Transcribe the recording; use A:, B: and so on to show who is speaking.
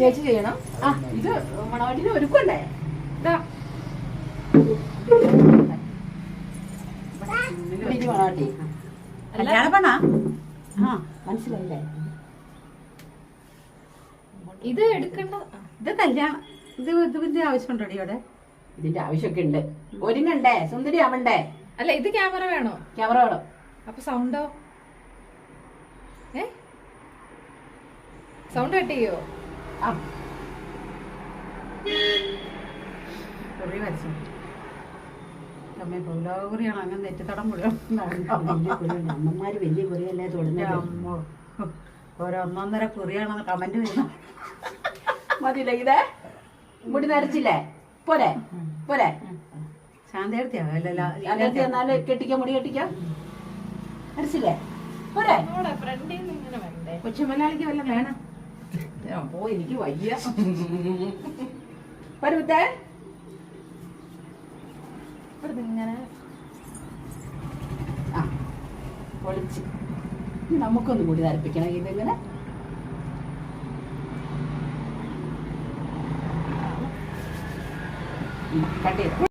A: ചേച്ചി ചെയ്യണം.
B: ആ ഇത് മണവാട്ടിനെ ഒരുക്കണ്ടേ.
A: ഇതാ.
B: മണവാട്ടി.
C: കല്യാണ
B: ആ മനസ്സിലായില്ലേ?
A: ഇത് എടുക്കണ്ട.
C: ഇത് കല്യാണം ഇത് ഇതിന്റെ ആവശ്യമുണ്ടോ ഇവിടെ
B: ഇതിന്റെ ആവശ്യമൊക്കെ ഉണ്ട്. ഒരുങ്ങണ്ടേ? സുന്ദരി ആവണ്ടേ
A: അല്ല ഇത് ക്യാമറ വേണോ?
B: ക്യാമറ വേണം.
A: അപ്പൊ സൗണ്ടോ ഏ? സൗണ്ട് കട്ട് ചെയ്യോ?
C: വരച്ചു അമ്മ പൗലോകുറിയാണ് അങ്ങനെ നെറ്റിത്തടം മുഴുവൻ
B: വലിയ അമ്മമാര് വലിയ കുറിയല്ലേ തൊടുന്നത്
C: അമ്മോ. ഓരോ ഒന്നൊന്നര കുറിയാണെന്ന് കമന്റ് വരുന്നു
B: മതില്ല ഇതേ മുടി നരച്ചില്ലേ പോരെ പോരെ
C: ശാന്തയെടുത്തിയാ
B: കെട്ടിക്ക മുടി കെട്ടിക്കാം നരച്ചില്ലേ പോരെ
C: കൊച്ചുമലയാളിക്ക് വല്ല വേണം
A: അപ്പോ എനിക്ക് വയ്യ.
B: പരുത്തേ
A: ഇവിടുന്ന് ഇങ്ങനെ
B: ആ പൊളിച്ച്. നമുക്കൊന്ന് മുടി നരപ്പിക്കണം. ഇതിങ്ങനെ. കട്ട് ചെയ്ത്?